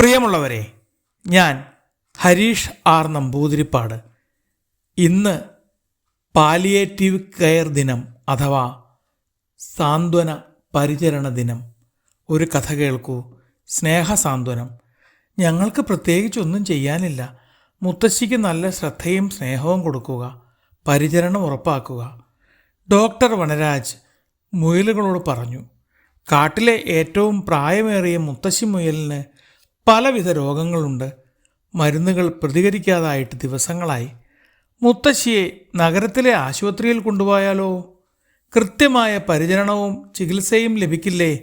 പ്രിയമുള്ളവരെ ഞാൻ ഹരീഷ് ആർ നമ്പൂതിരിപ്പാട്. ഇന്ന് പാലിയേറ്റീവ് കെയർ ദിനം അഥവാ സാന്ത്വന പരിചരണ ദിനം. ഒരു കഥ കേൾക്കൂ സ്നേഹ സാന്ത്വനം. ഞങ്ങൾക്ക് പ്രത്യേകിച്ചൊന്നും ചെയ്യാനില്ല. മുത്തശ്ശിക്ക് നല്ല ശ്രദ്ധയും സ്നേഹവും കൊടുക്കുക പരിചരണം ഉറപ്പാക്കുക. ഡോക്ടർ വനരാജ് മുയലുകളോട് പറഞ്ഞു കാട്ടിലെ ഏറ്റവും പ്രായമേറിയ മുത്തശ്ശി മുയലിന് പലവിധ രോഗങ്ങളുണ്ട്. മരുന്നുകൾ പ്രതികരിക്കാതായിട്ട് ദിവസങ്ങളായി. മുത്തശ്ശിയെ നഗരത്തിലെ ആശുപത്രിയിൽ കൊണ്ടുപോയാലോ? കൃത്യമായ പരിചരണവും ചികിത്സയും ലഭിക്കില്ലേ?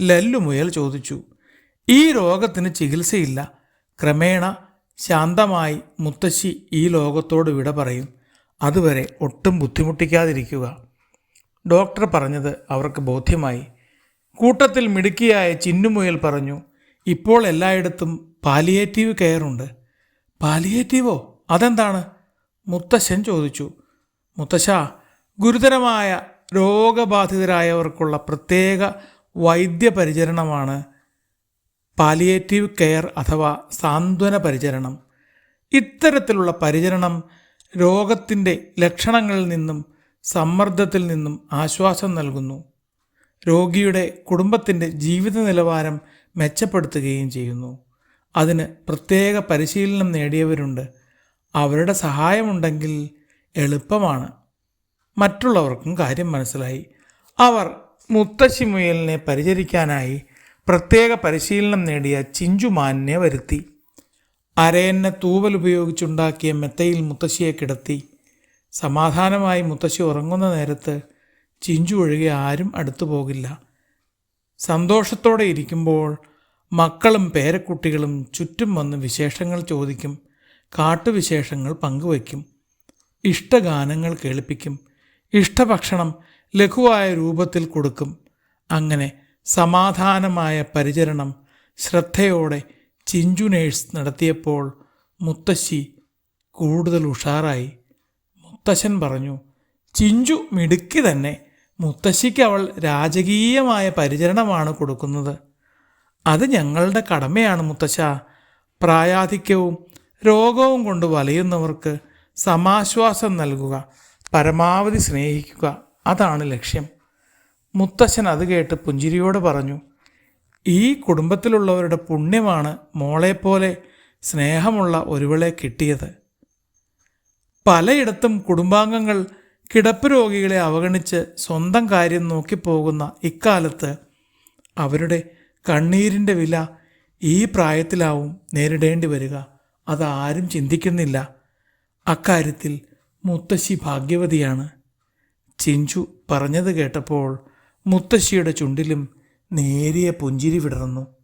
ലല്ലു മുയൽ ചോദിച്ചു. ഈ രോഗത്തിന് ചികിത്സയില്ല. ക്രമേണ ശാന്തമായി മുത്തശ്ശി ഈ ലോകത്തോട് വിട പറയും. അതുവരെ ഒട്ടും ബുദ്ധിമുട്ടിക്കാതിരിക്കുക. ഡോക്ടർ പറഞ്ഞത് അവർക്ക് ബോധ്യമായി. കൂട്ടത്തിൽ മിടുക്കിയായ ചിന്നുമുയൽ പറഞ്ഞു ഇപ്പോൾ എല്ലായിടത്തും പാലിയേറ്റീവ് കെയർ ഉണ്ട്. പാലിയേറ്റീവോ അതെന്താണ്? മുത്തശ്ശൻ ചോദിച്ചു. മുത്തശ്ശ ഗുരുതരമായ രോഗബാധിതരായവർക്കുള്ള പ്രത്യേക വൈദ്യപരിചരണമാണ് പാലിയേറ്റീവ് കെയർ അഥവാ സാന്ത്വന പരിചരണം. ഇത്തരത്തിലുള്ള പരിചരണം രോഗത്തിന്റെ ലക്ഷണങ്ങളിൽ നിന്നും സമ്മർദ്ദത്തിൽ നിന്നും ആശ്വാസം നൽകുന്നു. രോഗിയുടെ കുടുംബത്തിന്റെ ജീവിത നിലവാരം മെച്ചപ്പെടുത്തുകയും ചെയ്യുന്നു. അതിന് പ്രത്യേക പരിശീലനം നേടിയവരുണ്ട്. അവരുടെ സഹായമുണ്ടെങ്കിൽ എളുപ്പമാണ്. മറ്റുള്ളവർക്കും കാര്യം മനസ്സിലായി. അവർ മുത്തശ്ശി മുയലിനെ പരിചരിക്കാനായി പ്രത്യേക പരിശീലനം നേടിയ ചിഞ്ചുമാനിനെ വരുത്തി. അരയന്നെ തൂവൽ ഉപയോഗിച്ചുണ്ടാക്കിയ മെത്തയിൽ മുത്തശ്ശിയെ കിടത്തി. സമാധാനമായി മുത്തശ്ശി ഉറങ്ങുന്ന നേരത്ത് ചിഞ്ചു ഒഴികെ ആരും അടുത്തു പോകില്ല സന്തോഷത്തോടെ ഇരിക്കുമ്പോൾ മക്കളും പേരക്കുട്ടികളും ചുറ്റും വന്ന് വിശേഷങ്ങൾ ചോദിക്കും കാട്ടുവിശേഷങ്ങൾ പങ്കുവയ്ക്കും ഇഷ്ടഗാനങ്ങൾ കേൾപ്പിക്കും ഇഷ്ടഭക്ഷണം ലഘുവായ രൂപത്തിൽ കൊടുക്കും. അങ്ങനെ സമാധാനമായ പരിചരണം ശ്രദ്ധയോടെ ചിഞ്ചു നേഴ്സ് നടത്തിയപ്പോൾ മുത്തശ്ശി കൂടുതൽ ഉഷാറായി. മുത്തശ്ശൻ പറഞ്ഞു ചിഞ്ചു മിടുക്കി തന്നെ. മുത്തശ്ശിക്ക് അവൾ രാജകീയമായ പരിചരണമാണ് കൊടുക്കുന്നത്. അത് ഞങ്ങളുടെ കടമയാണ് മുത്തശ്ശ. പ്രായാധിക്യവും രോഗവും കൊണ്ട് വലയുന്നവർക്ക് സമാശ്വാസം നൽകുക പരമാവധി സ്നേഹിക്കുക അതാണ് ലക്ഷ്യം. മുത്തശ്ശൻ അത് കേട്ട് പുഞ്ചിരിയോട് പറഞ്ഞു ഈ കുടുംബത്തിലുള്ളവരുടെ പുണ്യമാണ് മോളെപ്പോലെ സ്നേഹമുള്ള ഒരുവളെ കിട്ടിയത്. പലയിടത്തും കുടുംബാംഗങ്ങൾ കിടപ്പ് രോഗികളെ അവഗണിച്ച് സ്വന്തം കാര്യം നോക്കിപ്പോകുന്ന ഇക്കാലത്ത് അവരുടെ കണ്ണീരിന്റെ വില ഈ പ്രായത്തിലാവും നേരിടേണ്ടി വരിക. അതാരും ചിന്തിക്കുന്നില്ല. അക്കാര്യത്തിൽ മുത്തശ്ശി ഭാഗ്യവതിയാണ്. ചിഞ്ചു പറഞ്ഞത് കേട്ടപ്പോൾ മുത്തശ്ശിയുടെ ചുണ്ടിലും നേരിയ പുഞ്ചിരി വിടർന്നു.